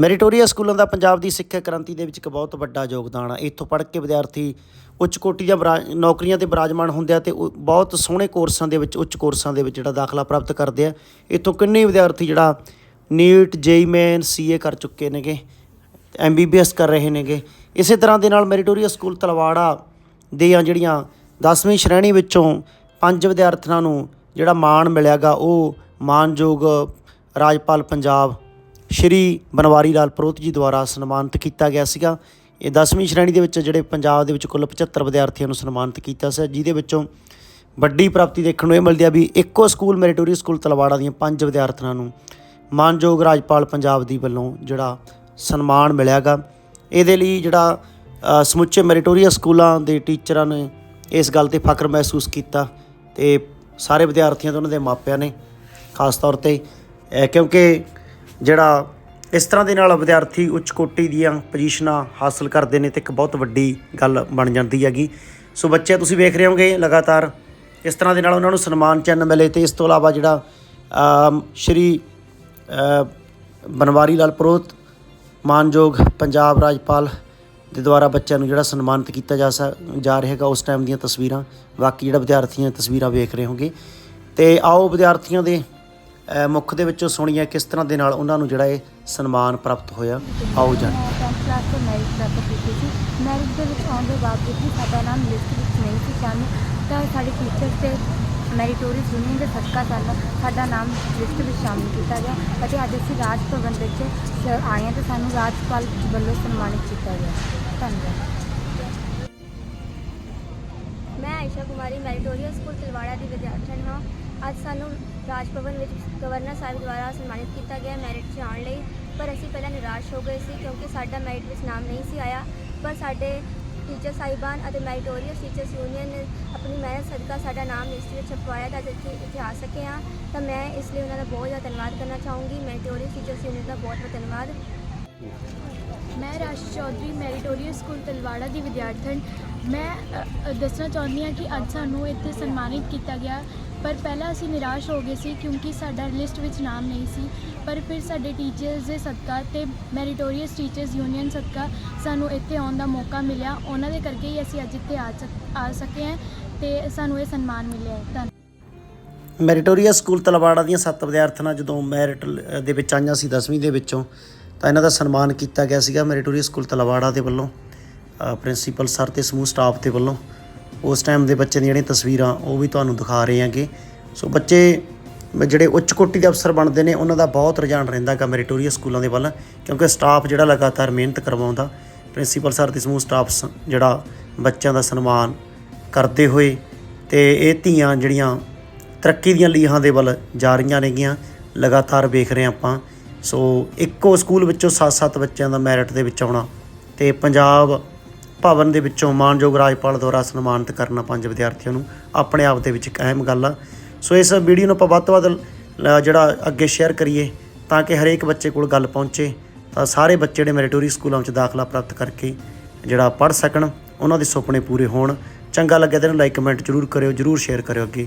ਮੈਰੀਟੋਰੀਆ ਸਕੂਲਾਂ ਦਾ ਪੰਜਾਬ ਦੀ ਸਿੱਖਿਆ ਕ੍ਰਾਂਤੀ ਦੇ ਵਿੱਚ ਇੱਕ ਬਹੁਤ ਵੱਡਾ ਯੋਗਦਾਨ ਆ। ਇੱਥੋਂ ਪੜ੍ਹ ਕੇ ਵਿਦਿਆਰਥੀ ਉੱਚ ਕੋਟੀ ਦੀਆਂ ਬਰਾ- ਨੌਕਰੀਆਂ ਤੇ ਬਰਾਜਮਾਨ ਹੁੰਦੇ ਆ ਤੇ ਬਹੁਤ ਸੋਹਣੇ ਕੋਰਸਾਂ ਦੇ ਵਿੱਚ, ਉੱਚ ਕੋਰਸਾਂ ਦੇ ਵਿੱਚ ਜਿਹੜਾ ਦਾਖਲਾ ਪ੍ਰਾਪਤ ਕਰਦੇ ਆ। ਇੱਥੋਂ ਕਿੰਨੇ ਵਿਦਿਆਰਥੀ ਜਿਹੜਾ ਨੀਟ, ਜੇਈ ਮੈਨ, ਸੀਏ ਕਰ ਚੁੱਕੇ ਨੇਗੇ ਐਮਬੀਬੀਐਸ ਕਰ ਰਹੇ ਨੇਗੇ। ਇਸੇ ਤਰ੍ਹਾਂ ਦੇ ਨਾਲ ਮੈਰੀਟੋਰੀਆ ਸਕੂਲ ਤਲਵਾੜਾ ਦੀਆਂ ਜਿਹੜੀਆਂ 10ਵੀਂ ਸ਼੍ਰੇਣੀ ਵਿੱਚੋਂ ਪੰਜ ਵਿਦਿਆਰਥੀਆਂ ਨੂੰ ਜਿਹੜਾ ਮਾਣ ਮਿਲਿਆਗਾ, ਉਹ ਮਾਨਯੋਗ ਰਾਜਪਾਲ ਪੰਜਾਬ ਸ਼੍ਰੀ ਬਨਵਾਰੀ ਲਾਲ ਪ੍ਰੋਤ ਜੀ ਦੁਆਰਾ ਸਨਮਾਨਿਤ ਕੀਤਾ ਗਿਆ ਸੀਗਾ। ਇਹ 10ਵੀਂ ਸ਼੍ਰੇਣੀ ਦੇ ਵਿੱਚ ਜਿਹੜੇ ਪੰਜਾਬ ਦੇ ਵਿੱਚ ਕੁੱਲ 75 ਵਿਦਿਆਰਥੀਆਂ ਨੂੰ ਸਨਮਾਨਿਤ ਕੀਤਾ ਸੀ, ਜਿਹਦੇ ਵਿੱਚੋਂ ਵੱਡੀ ਪ੍ਰਾਪਤੀ ਦੇਖਣ ਨੂੰ ਇਹ ਮਿਲਦੀ ਆ ਵੀ ਇੱਕੋ ਸਕੂਲ ਮੈਰੀਟੋਰੀਅਸ ਸਕੂਲ ਤਲਵਾੜਾ ਦੀਆਂ ਪੰਜ ਵਿਦਿਆਰਥਣਾਂ ਨੂੰ ਮਾਨਯੋਗ ਰਾਜਪਾਲ ਪੰਜਾਬ ਦੀ ਵੱਲੋਂ ਜਿਹੜਾ ਸਨਮਾਨ ਮਿਲਿਆਗਾ। ਇਹਦੇ ਲਈ ਜਿਹੜਾ ਸਮੁੱਚੇ ਮੈਰੀਟੋਰੀਅਸ ਸਕੂਲਾਂ ਦੇ ਟੀਚਰਾਂ ਨੇ ਇਸ ਗੱਲ ਤੇ ਫਖਰ ਮਹਿਸੂਸ ਕੀਤਾ ਤੇ ਸਾਰੇ ਵਿਦਿਆਰਥੀਆਂ ਤੇ ਉਹਨਾਂ ਦੇ ਮਾਪਿਆਂ ਨੇ ਖਾਸ ਤੌਰ ਤੇ ਕਿਉਂਕਿ ਜਿਹੜਾ ਇਸ ਤਰ੍ਹਾਂ ਦੇ ਨਾਲ ਵਿਦਿਆਰਥੀ ਉੱਚ ਕੋਟੀ ਦੀਆਂ ਪੋਜੀਸ਼ਨਾਂ ਹਾਸਲ ਕਰਦੇ ਨੇ ਤੇ ਇੱਕ ਬਹੁਤ ਵੱਡੀ ਗੱਲ ਬਣ ਜਾਂਦੀ ਹੈਗੀ। ਸੋ ਬੱਚੇ, ਤੁਸੀਂ ਵੇਖ ਰਹੇ ਹੋਗੇ ਲਗਾਤਾਰ ਇਸ ਤਰ੍ਹਾਂ ਦੇ ਨਾਲ ਉਹਨਾਂ ਨੂੰ ਸਨਮਾਨ ਚਿੰਨ੍ਹ ਮਿਲੇ ਤੇ ਇਸ ਤੋਂ ਇਲਾਵਾ ਜਿਹੜਾ ਸ਼੍ਰੀ ਬਨਵਾਰੀ ਲਾਲ ਪ੍ਰੋਤ ਮਾਨਯੋਗ ਪੰਜਾਬ ਰਾਜਪਾਲ ਦੇ ਦੁਆਰਾ ਬੱਚਿਆਂ ਨੂੰ ਜਿਹੜਾ ਸਨਮਾਨਿਤ ਕੀਤਾ ਜਾ ਸਕ, ਜਾ ਰਿਹਾ ਹੈਗਾ ਉਸ ਟਾਈਮ ਦੀਆਂ ਤਸਵੀਰਾਂ, ਬਾਕੀ ਜਿਹੜਾ ਵਿਦਿਆਰਥੀਆਂ ਤਸਵੀਰਾਂ ਵੇਖ ਰਹੇ ਹੋਗੇ ਤੇ ਆਓ ਵਿਦਿਆਰਥੀਆਂ ਦੇ ਮੁੱਖ ਦੇ ਵਿੱਚੋਂ ਸੁਣੀਏ ਕਿਸ ਤਰ੍ਹਾਂ ਦੇ ਨਾਲ ਉਹਨਾਂ ਨੂੰ ਜਿਹੜਾ ਇਹ ਸਨਮਾਨ ਪ੍ਰਾਪਤ ਹੋਇਆ? ਆਓ ਜਾਣ ਟੈਂਥ ਕਲਾਸ ਤੋਂ ਮੈਰਿਟ ਪ੍ਰਾਪਤ ਕੀਤੀ ਸੀ। ਮੈਰਿਟ ਦੇ ਵਿੱਚ ਆਉਣ ਦੇ ਬਾਵਜੂਦ ਵੀ ਸਾਡਾ ਨਾਮ ਲਿਸਟ ਵਿੱਚ ਨਹੀਂ ਸੀ ਸ਼ਾਮਿਲ ਤਾਂ ਸਾਡੇ ਟੀਚਰਸ ਤੇ ਮੈਰੀਟੋਰੀਅਸ ਯੂਨੀਅਨ ਦੇ ਸਦਕਾ ਸਾਨੂੰ ਸਾਡਾ ਨਾਮ ਲਿਸਟ ਵਿੱਚ ਸ਼ਾਮਿਲ ਕੀਤਾ ਗਿਆ ਅਤੇ ਅੱਜ ਅਸੀਂ ਰਾਜ ਭਵਨ ਵਿੱਚ ਆਏ ਹਾਂ ਤੇ ਸਾਨੂੰ ਰਾਜਪਾਲ ਵੱਲੋਂ ਸਨਮਾਨਿਤ ਕੀਤਾ ਗਿਆ। ਧੰਨਵਾਦ। ਮੈਂ ਆਇਸ਼ਾ ਕੁਮਾਰੀ ਮੈਰੀਟੋਰੀਅਸ ਸਕੂਲ ਤਲਵਾੜਾ ਦੀ ਵਿਦਿਆਰਥਣ ਹਾਂ। ਅੱਜ ਸਾਨੂੰ ਰਾਜ ਭਵਨ ਵਿੱਚ ਗਵਰਨਰ ਸਾਹਿਬ ਦੁਆਰਾ ਸਨਮਾਨਿਤ ਕੀਤਾ ਗਿਆ ਮੈਰਿਟ 'ਚ ਆਉਣ ਲਈ, ਪਰ ਅਸੀਂ ਪਹਿਲਾਂ ਨਿਰਾਸ਼ ਹੋ ਗਏ ਸੀ ਕਿਉਂਕਿ ਸਾਡਾ ਮੈਰਿਟ ਵਿੱਚ ਨਾਮ ਨਹੀਂ ਸੀ ਆਇਆ, ਪਰ ਸਾਡੇ ਟੀਚਰ ਸਾਹਿਬਾਨ ਅਤੇ ਮੈਰੀਟੋਰੀਅਸ ਟੀਚਰਸ ਯੂਨੀਅਨ ਨੇ ਆਪਣੀ ਮਿਹਨਤ ਸਦਕਾ ਸਾਡਾ ਨਾਮ ਲਿਸਟ ਵਿੱਚ ਛਪਵਾਇਆ ਤਾਂ ਅੱਜ ਇੱਥੇ ਇੱਥੇ ਆ ਸਕੇ ਹਾਂ। ਤਾਂ ਮੈਂ ਇਸ ਲਈ ਉਹਨਾਂ ਦਾ ਬਹੁਤ ਜ਼ਿਆਦਾ ਧੰਨਵਾਦ ਕਰਨਾ ਚਾਹੂੰਗੀ। ਮੈਰੀਟੋਰੀਅਸ ਟੀਚਰਸ ਯੂਨੀਅਨ ਦਾ ਬਹੁਤ ਬਹੁਤ ਧੰਨਵਾਦ। ਮੈਂ ਰਾਸ਼ ਚੌਧਰੀ ਮੈਰੀਟੋਰੀਅਸ ਸਕੂਲ ਤਲਵਾੜਾ ਦੀ ਵਿਦਿਆਰਥਣ। ਮੈਂ ਦੱਸਣਾ ਚਾਹੁੰਦੀ ਹਾਂ ਕਿ ਅੱਜ ਸਾਨੂੰ ਇੱਥੇ ਸਨਮਾਨਿਤ ਕੀਤਾ ਗਿਆ। ਪਰ ਪਹਿਲਾਂ ਅਸੀਂ ਨਿਰਾਸ਼ ਹੋ ਗਏ ਸੀ ਕਿਉਂਕਿ ਸਾਡਾ ਲਿਸਟ ਵਿੱਚ ਨਾਮ ਨਹੀਂ ਸੀ। ਪਰ ਫਿਰ ਸਾਡੇ ਟੀਚਰਸ ਦੇ ਸਦਕਾ ਤੇ ਮੈਰੀਟੋਰੀਅਸ ਟੀਚਰਸ ਯੂਨੀਅਨ ਸਦਕਾ ਸਾਨੂੰ ਇੱਥੇ ਆਉਣ ਦਾ ਮੌਕਾ ਮਿਲਿਆ। ਉਹਨਾਂ ਦੇ ਕਰਕੇ ਹੀ ਅਸੀਂ ਅੱਜ ਇੱਥੇ ਆ ਸਕ, ਆ ਸਕੇ ਹਾਂ ਤੇ ਸਾਨੂੰ ਇਹ ਸਨਮਾਨ ਮਿਲਿਆ ਹੈ। ਧੰਨਵਾਦ ਮੈਰੀਟੋਰੀਅਸ ਸਕੂਲ ਤਲਵਾੜਾ ਦੀਆਂ ਸੱਤ ਵਿਦਿਆਰਥਣਾਂ ਜਦੋਂ ਮੈਰਿਟ ਦੇ ਵਿੱਚ ਆਈਆਂ ਸੀ 10ਵੀਂ ਦੇ ਵਿੱਚੋਂ ਤਾਂ ਇਹਨਾਂ ਦਾ ਸਨਮਾਨ ਕੀਤਾ ਗਿਆ ਸੀਗਾ ਮੈਰੀਟੋਰੀਅਸ ਸਕੂਲ ਤਲਵਾੜਾ ਦੇ ਵੱਲੋਂ ਪ੍ਰਿੰਸੀਪਲ ਸਰ ਤੇ ਸਮੂਹ ਸਟਾਫ ਦੇ ਵੱਲੋਂ। ਉਸ ਟਾਈਮ ਦੇ ਬੱਚੇ ਦੀਆਂ ਜਿਹੜੀਆਂ ਤਸਵੀਰਾਂ, ਉਹ ਵੀ ਤੁਹਾਨੂੰ ਦਿਖਾ ਰਹੇ ਹਾਂਗੇ। ਸੋ ਬੱਚੇ ਜਿਹੜੇ ਉੱਚ ਕੋਟੀ ਦੇ ਅਫਸਰ ਬਣਦੇ ਨੇ, ਉਹਨਾਂ ਦਾ ਬਹੁਤ ਰੁਝਾਨ ਰਹਿੰਦਾ ਗਾ ਮੈਰੀਟੋਰੀਅਸ ਸਕੂਲਾਂ ਦੇ ਵੱਲ, ਕਿਉਂਕਿ ਸਟਾਫ ਜਿਹੜਾ ਲਗਾਤਾਰ ਮਿਹਨਤ ਕਰਵਾਉਂਦਾ। ਪ੍ਰਿੰਸੀਪਲ ਸਰ ਤੇ ਸਮੂਹ ਸਟਾਫ ਸ- ਜਿਹੜਾ ਬੱਚਿਆਂ ਦਾ ਸਨਮਾਨ ਕਰਦੇ ਹੋਏ, ਤੇ ਇਹ ਧੀਆਂ ਜਿਹੜੀਆਂ ਤਰੱਕੀ ਦੀਆਂ ਲੀਹਾਂ ਦੇ ਵੱਲ ਜਾ ਰਹੀਆਂ ਨੇਗੀਆਂ, ਲਗਾਤਾਰ ਵੇਖ ਰਹੇ ਹਾਂ ਆਪਾਂ। ਸੋ ਇੱਕੋ ਸਕੂਲ ਵਿੱਚੋਂ 7-7 ਬੱਚਿਆਂ ਦਾ ਮੈਰਿਟ ਦੇ ਵਿੱਚ ਆਉਣਾ ਤੇ ਪੰਜਾਬ ਭਵਨ ਦੇ ਵਿੱਚੋਂ ਮਾਨਯੋਗ ਰਾਜਪਾਲ ਦੁਆਰਾ ਸਨਮਾਨਿਤ ਕਰਨਾ ਪੰਜ ਵਿਦਿਆਰਥੀਆਂ ਨੂੰ ਆਪਣੇ ਆਪ ਦੇ ਵਿੱਚ ਇੱਕ ਅਹਿਮ ਗੱਲ ਆ। ਸੋ ਇਸ ਵੀਡੀਓ ਨੂੰ ਆਪਾਂ ਵੱਧ ਤੋਂ ਵੱਧ ਜਿਹੜਾ ਅੱਗੇ ਸ਼ੇਅਰ ਕਰੀਏ ਤਾਂ ਕਿ ਹਰੇਕ ਬੱਚੇ ਕੋਲ ਗੱਲ ਪਹੁੰਚੇ, ਤਾਂ ਸਾਰੇ ਬੱਚੇ ਜਿਹੜੇ ਮੈਰੀਟੋਰੀ ਸਕੂਲਾਂ ਵਿੱਚ ਦਾਖਲਾ ਪ੍ਰਾਪਤ ਕਰਕੇ ਜਿਹੜਾ ਪੜ੍ਹ ਸਕਣ, ਉਹਨਾਂ ਦੇ ਸੁਪਨੇ ਪੂਰੇ ਹੋਣ। ਚੰਗਾ ਲੱਗਿਆ ਤਾਂ ਇਹਨੂੰ ਲਾਈਕ ਕਮੈਂਟ ਜ਼ਰੂਰ ਕਰਿਓ, ਜ਼ਰੂਰ ਸ਼ੇਅਰ ਕਰਿਓ ਅੱਗੇ।